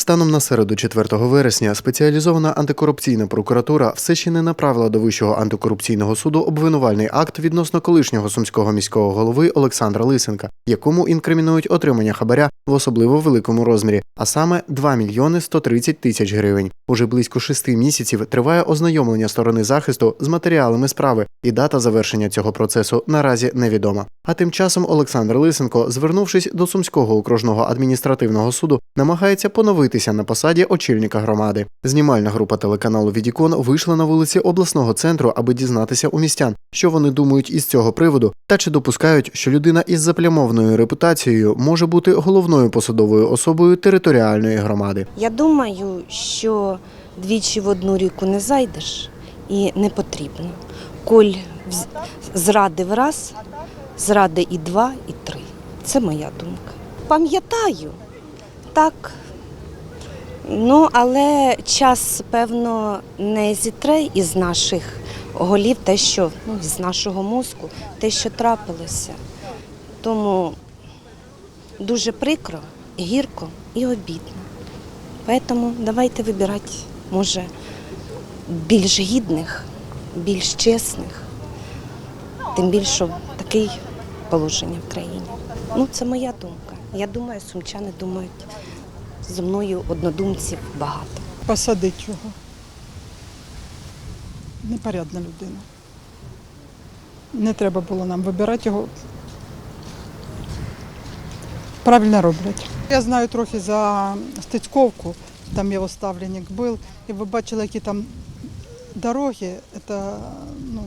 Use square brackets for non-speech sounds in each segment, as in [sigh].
Станом на середу 4 вересня спеціалізована антикорупційна прокуратура все ще не направила до Вищого антикорупційного суду обвинувальний акт відносно колишнього сумського міського голови Олександра Лисенка, якому інкримінують отримання хабаря в особливо великому розмірі, а саме 2 мільйони 130 тисяч гривень. Уже близько шести місяців триває ознайомлення сторони захисту з матеріалами справи, і дата завершення цього процесу наразі невідома. А тим часом Олександр Лисенко, звернувшись до Сумського окружного адміністративного суду, намагається поновитися на посаді очільника громади. Знімальна група телеканалу Відікон вийшла на вулиці обласного центру, аби дізнатися у містян, що вони думають із цього приводу, та чи допускають, що людина із заплямованою репутацією може бути головною посадовою особою територіальної громади. Я думаю, що двічі в одну ріку не зайдеш і не потрібно. Коль зрадив раз, зради і два, і три. Це моя думка. Пам'ятаю, так. Ну, але час, певно, не зітре із наших голів те, що ну, з нашого мозку, те, що трапилося. Тому дуже прикро, гірко і обідно. Поэтому давайте вибирати, може, більш гідних, більш чесних, тим більше таке положення в країні. Ну, це моя думка. Я думаю, сумчани думають зі мною однодумців багато. Посадить його. Непорядна людина. Не треба було нам вибирати його. Правильно роблять. Я знаю трохи за Стецьковку, там його ставленник був, і ви бачили, які там дороги. Це, ну,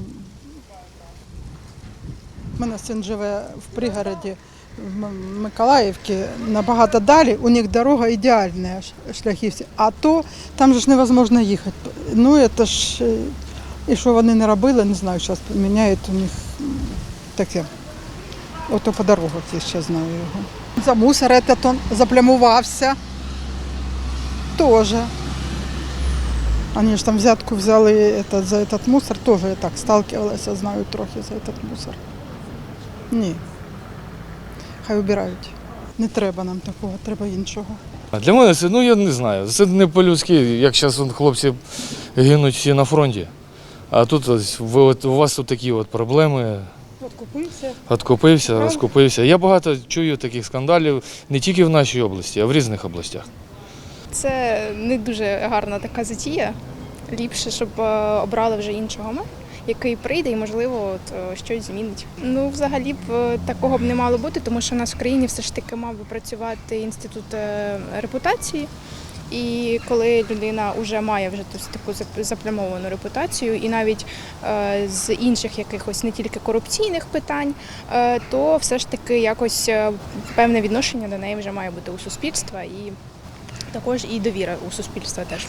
у мене син живе в пригороді в М- Миколаївці, набагато далі. У них дорога ідеальна, ш- шляхи всі. А то там же ж невозможно їхати. Ну, це ж, е, і що вони не робили, не знаю, зараз поміняють у них м, таке. Ото по дорогах я ще знаю його. За мусор этот он заплямувався. Тоже. Вони ж там взятку взяли этот, за этот мусор, теж я так сталкивалася, знаю трохи за этот мусор. Ні. Хай обирають. Не треба нам такого, треба іншого. А Для мене це, ну я не знаю. Це не по-людськи, як зараз хлопці гинуть всі на фронті. А тут ось ви, от, у вас тут такі от проблеми. Откупився. Откупився, розкупився. Я багато чую таких скандалів не тільки в нашій області, а в різних областях. Це не дуже гарна така затія. Ліпше, щоб е, обрали вже іншого мера, який прийде і, можливо, от, е, щось змінить. Ну, взагалі б е, такого б не мало бути, тому що у нас в країні все ж таки мав би працювати інститут е, репутації. І коли людина вже має вже таку зап- заплямовану репутацію, і навіть з інших якихось не тільки корупційних питань, то все ж таки якось певне відношення до неї вже має бути у суспільства і також і довіра у суспільства теж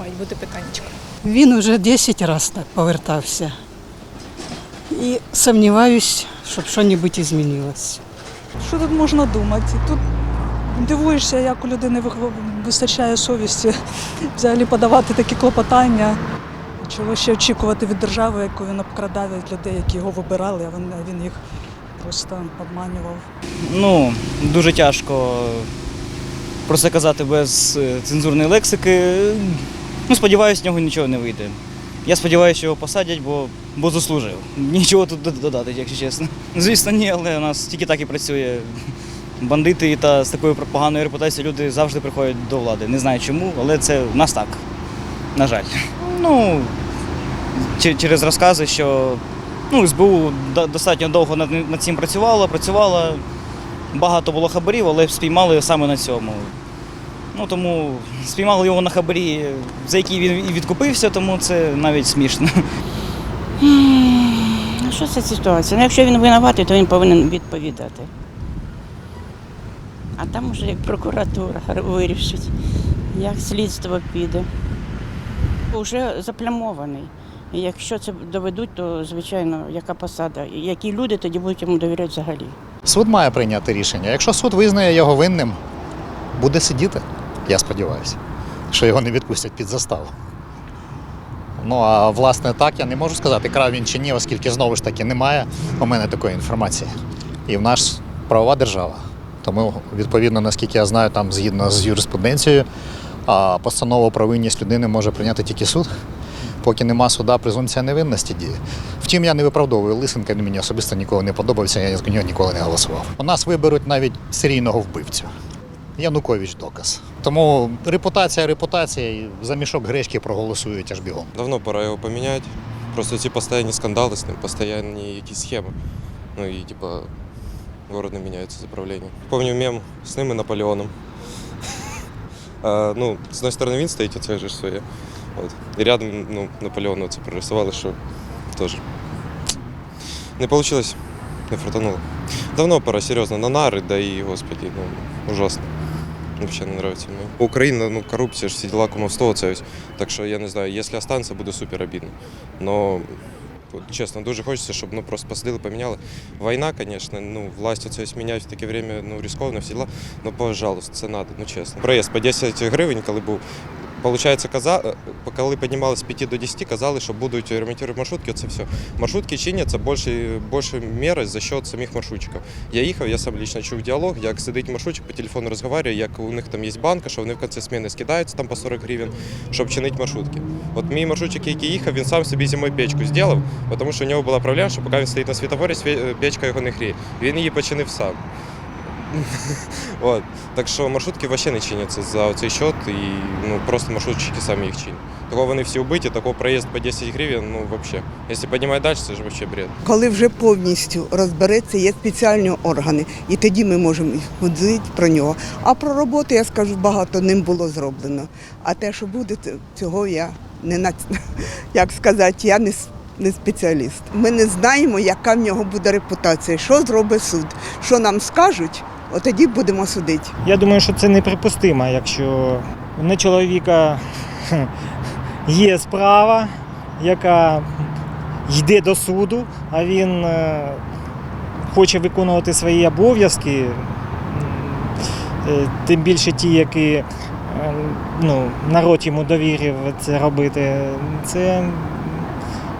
мають бути питаннячко. Він уже 10 разів так повертався. І сумніваюсь, щоб щось і змінилось. Що тут можна думати? Тут дивуєшся, як у людини вистачає совісті взагалі подавати такі клопотання. Чого ще очікувати від держави, яку він обкрадав від людей, які його вибирали, а він, він їх просто обманював. Ну, дуже тяжко про це казати без е, цензурної лексики. Ну, сподіваюся, з нього нічого не вийде. Я сподіваюся, що його посадять, бо, бо заслужив. [laughs] Нічого тут додати, якщо чесно. Звісно, ні, але у нас тільки так і працює. Бандити та з такою поганою репутацією люди завжди приходять до влади. Не знаю чому, але це в нас так. На жаль. Ну, через розкази, що ну, СБУ достатньо довго над, цим працювало, працювала. Багато було хабарів, але спіймали саме на цьому. Ну тому спіймали його на хабарі, за який він і відкупився, тому це навіть смішно. А що це ситуація? Ну, якщо він винуватий, то він повинен відповідати. А там уже як прокуратура [laughs] вирішить, як слідство піде. Уже заплямований. І якщо це доведуть, то звичайно, яка посада, і які люди тоді будуть йому довіряти взагалі. Суд має прийняти рішення. Якщо суд визнає його винним, буде сидіти, я сподіваюся, що його не відпустять під заставу. Ну а власне так я не можу сказати, крав він чи ні, оскільки знову ж таки немає у мене такої інформації. І в нас правова держава. Тому, відповідно, наскільки я знаю, там згідно з юриспруденцією, постанову про винність людини може прийняти тільки суд. Поки нема суда, презумпція невинності діє. Втім, я не виправдовую Лисенка, він мені особисто ніколи не подобався, я з нього ніколи не голосував. У нас виберуть навіть серійного вбивцю. Янукович доказ. Тому репутація, репутація, і за мішок гречки проголосують аж бігом. Давно пора його поміняти. Просто ці постійні скандали з ним, постійні якісь схеми. Ну і типа город не міняється з управління. Помню мем з ним і Наполеоном. [laughs] А, ну, з одної сторони він стоїть, а ж своє. От. І рядом ну, Наполеона це прорисували, що теж не вийшло, не фартануло. Давно пора, серйозно, на нари, да і, господи, ну, ужасно. Вообще не нравится мне. Украина, ну, коррупция, ж всі дела кумовство, це ось. Так що я не знаю, якщо останеться, буде супер обідно. Но чесно, дуже хочеться, щоб ну просто посадили, поміняли. Війна, звісно, ну, власть оце міняють в таке время, ну, ризиковано, всі діла. Ну, пожалуйста, це надо, ну чесно. Проїзд по 10 гривень, коли був. Получається, каза... е, коли піднімали з 5 до 10, казали, що будуть ремонтувати маршрутки, це все. Маршрутки чиняться більше, більше міри за счет самих маршрутчиків. Я їхав, я сам лично чув діалог, як сидить маршрутчик по телефону розмовляє, як у них там є банка, що вони в кінці зміни скидаються там по 40 гривень, щоб чинити маршрутки. От мій маршрутчик, який їхав, він сам собі зимою печку зробив, тому що у нього була проблема, що поки він стоїть на світофорі, печка його не гріє. Він її починив сам. [laughs] От. Так що маршрутки взагалі не чиняться за цей счет, і ну, просто маршрутчики самі їх чинять. Того вони всі вбиті, такого проїзд по 10 гривень, ну взагалі. Якщо піднімати далі, це ж взагалі бред. Коли вже повністю розбереться, є спеціальні органи, і тоді ми можемо ходити про нього. А про роботу я скажу, багато ним було зроблено. А те, що буде, цього я не на [laughs] як сказати, я не не спеціаліст. Ми не знаємо, яка в нього буде репутація, що зробить суд, що нам скажуть, от тоді будемо судити. Я думаю, що це неприпустимо, якщо на чоловіка є справа, яка йде до суду, а він е, хоче виконувати свої обов'язки, е, тим більше ті, які е, ну, народ йому довірив це робити. Це,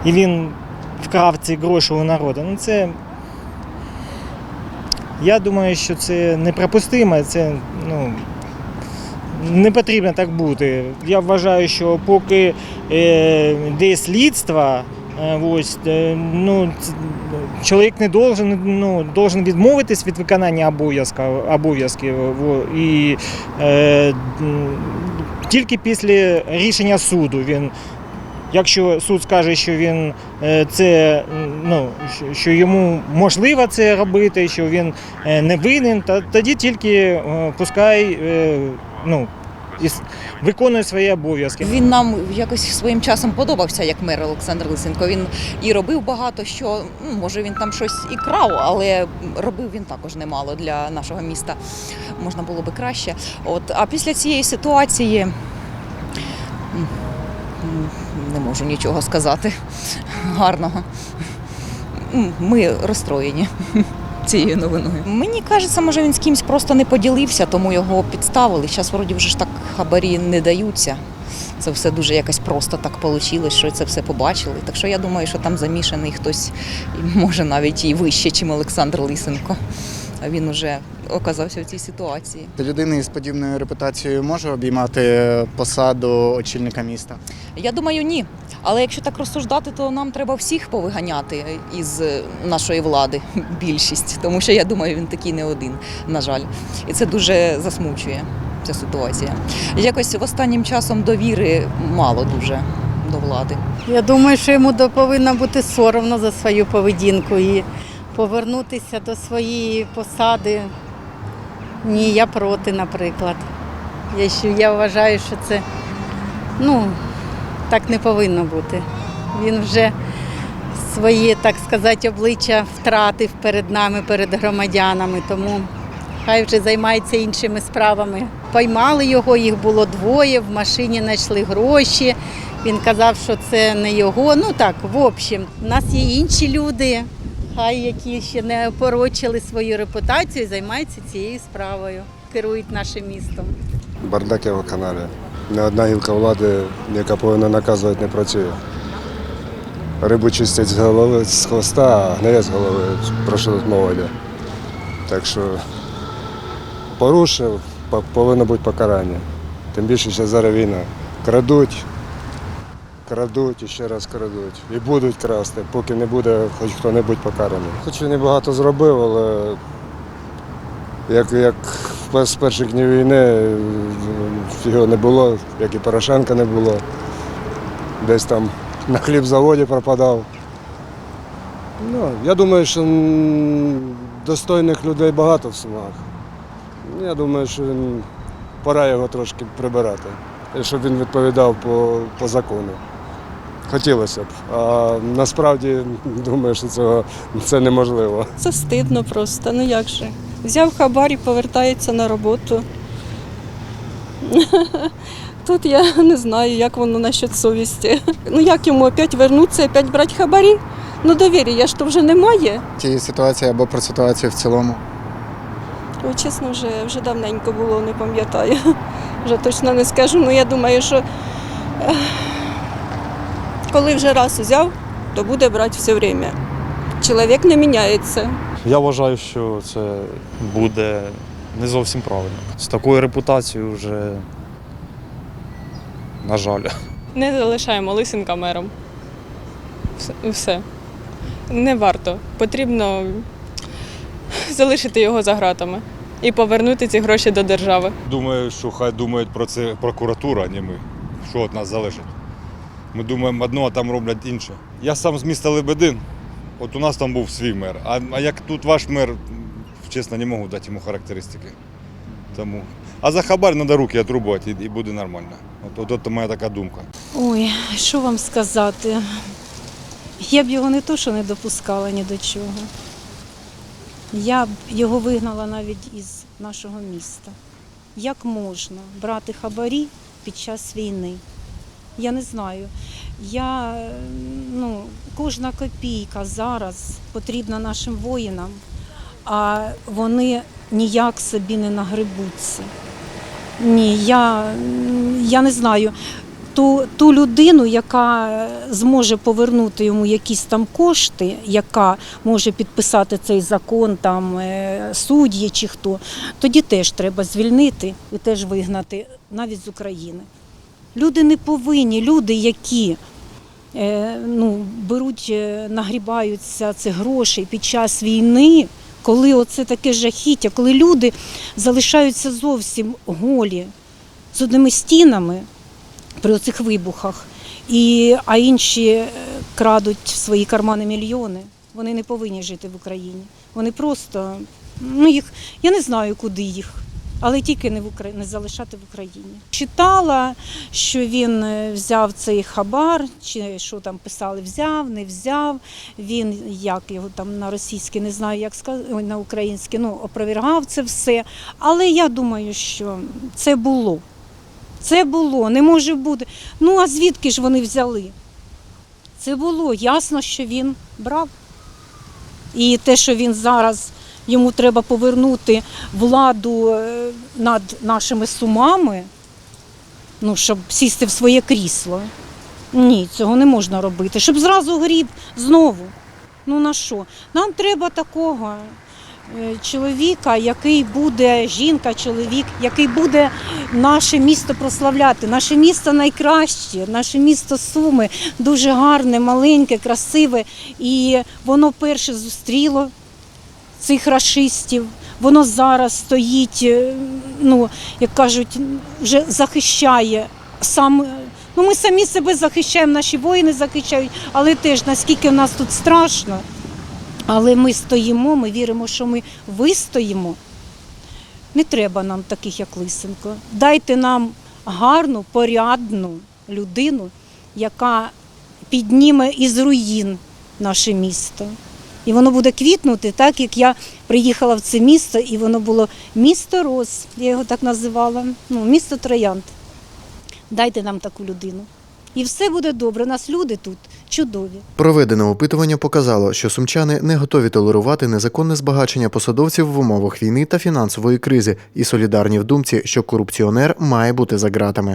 і він вкрав ці гроші у народу. Ну, це я думаю, що це неприпустимо, це ну, не потрібно так бути. Я вважаю, що поки е, йде слідство, е, ось, е, ну, чоловік не должен, ну, должен відмовитись від виконання обов'язків, обов'язків і е, тільки після рішення суду він. Якщо суд скаже, що він е, це ну що- йому можливо це робити, що він е, не винен, то тоді тільки е, пускай ну, іс- виконує свої обов'язки. Він нам якось своїм часом подобався як мер Олександр Лисенко. Він і робив багато що. ну, Може, він там щось і крав, але робив він також немало для нашого міста. Можна було би краще. От, а після цієї ситуації не можу нічого сказати гарного. Ми розстроєні. Цією новиною. Мені кажеться, може він з кимось просто не поділився, тому його підставили. Зараз вроді вже ж так хабарі не даються. Це все дуже якось просто так вийшло, що це все побачили. Так що я думаю, що там замішаний хтось, може навіть і вище, ніж Олександр Лисенко. А він уже оказався в цій ситуації. Людина із подібною репутацією може обіймати посаду очільника міста. Я думаю, ні. Але якщо так розсуждати, то нам треба всіх повиганяти із нашої влади [laughs] більшість, тому що я думаю, він такий не один, на жаль. І це дуже засмучує ця ситуація. Якось в останнім часом довіри мало дуже до влади. Я думаю, що йому повинно бути соромно за свою поведінку і повернутися до своєї посади. Ні, я проти, наприклад. Я, ще- я вважаю, що це ну, так не повинно бути. Він вже своє, так сказати, обличчя втратив перед нами, перед громадянами, тому хай вже займається іншими справами. Поймали його, їх було двоє, в машині знайшли гроші. Він казав, що це не його. Ну так, в общем, у нас є інші люди, хай які ще не опорочили свою репутацію займаються цією справою, керують нашим містом. Бардак є в каналі. Не одна гілка влади, яка повинна наказувати, не працює. Рибу чистять з голови з хвоста, а гниє з голови, про що тут мова йде. Так що порушив, повинно бути покарання. Тим більше що зараз війна. Крадуть, крадуть і ще раз крадуть. І будуть красти, поки не буде хоч хто-небудь покараний. Хоч він і багато зробив, але як, як з перших днів війни його не було, як і Порошенка не було. Десь там на хлібзаводі пропадав. Ну, я думаю, що достойних людей багато в Сумах. Я думаю, що пора його трошки прибирати, щоб він відповідав по, по закону. Хотілося б. А насправді думаю, що цього це неможливо. Це стидно просто, ну як же. Взяв хабар і повертається на роботу. [laughs] Тут я не знаю, як воно насчет совісті. Ну як йому опять вернутися, опять брати хабарі? Ну довір'я ж то вже немає. Тієї ситуації або про ситуацію в цілому. Ой, чесно, вже, вже давненько було, не пам'ятаю. [laughs] Вже точно не скажу. Ну я думаю, що коли вже раз взяв, то буде брати все время. Чоловік не міняється. Я вважаю, що це буде не зовсім правильно. З такою репутацією вже, на жаль. Не залишаємо Лисенка мером. Все. Не варто. Потрібно залишити його за ґратами і повернути ці гроші до держави. Думаю, що хай думають про це прокуратура, а не ми. Що від нас залежить. Ми думаємо одно, а там роблять інше. Я сам з міста Лебедин. От у нас там був свій мер. А, як тут ваш мер, чесно, не можу дати йому характеристики. Тому. А за хабар треба руки отрубувати і, і буде нормально. От, от, от моя така думка. Ой, що вам сказати? Я б його не то, що не допускала ні до чого. Я б його вигнала навіть із нашого міста. Як можна брати хабарі під час війни? Я не знаю. Я, ну, кожна копійка зараз потрібна нашим воїнам, а вони ніяк собі не нагребуться. Ні, я, я не знаю. Ту, ту людину, яка зможе повернути йому якісь там кошти, яка може підписати цей закон, там е, судді чи хто, тоді теж треба звільнити і теж вигнати навіть з України. Люди не повинні, люди, які е, ну, беруть, е, нагрібаються цих грошей під час війни, коли оце таке жахіття, коли люди залишаються зовсім голі з одними стінами при оцих вибухах, і, а інші е, крадуть в свої кармани мільйони. Вони не повинні жити в Україні. Вони просто, ну їх, я не знаю, куди їх, але тільки не в Украї... не залишати в Україні. Читала, що він е, взяв цей хабар, чи що там писали, взяв, не взяв. Він як його там на російське, не знаю, як сказати, на українське, ну опровергав це все. Але я думаю, що це було. Це було, не може бути. Ну а звідки ж вони взяли? Це було ясно, що він брав. І те, що він зараз йому треба повернути владу е, над нашими сумами, ну, щоб сісти в своє крісло. Ні, цього не можна робити. Щоб зразу гріб знову. Ну на що? Нам треба такого е, чоловіка, який буде, жінка, чоловік, який буде наше місто прославляти. Наше місто найкраще, наше місто Суми дуже гарне, маленьке, красиве. І воно перше зустріло цих рашистів. Воно зараз стоїть, е, ну, як кажуть, вже захищає сам. Ну, ми самі себе захищаємо, наші воїни захищають, але теж наскільки в нас тут страшно. Але ми стоїмо, ми віримо, що ми вистоїмо. Не треба нам таких, як Лисенко. Дайте нам гарну, порядну людину, яка підніме із руїн наше місто. І воно буде квітнути, так як я приїхала в це місто, і воно було місто роз, я його так називала, ну, місто Троянд. Дайте нам таку людину. І все буде добре. У нас люди тут чудові. Проведене опитування показало, що сумчани не готові толерувати незаконне збагачення посадовців в умовах війни та фінансової кризи і солідарні в думці, що корупціонер має бути за ґратами.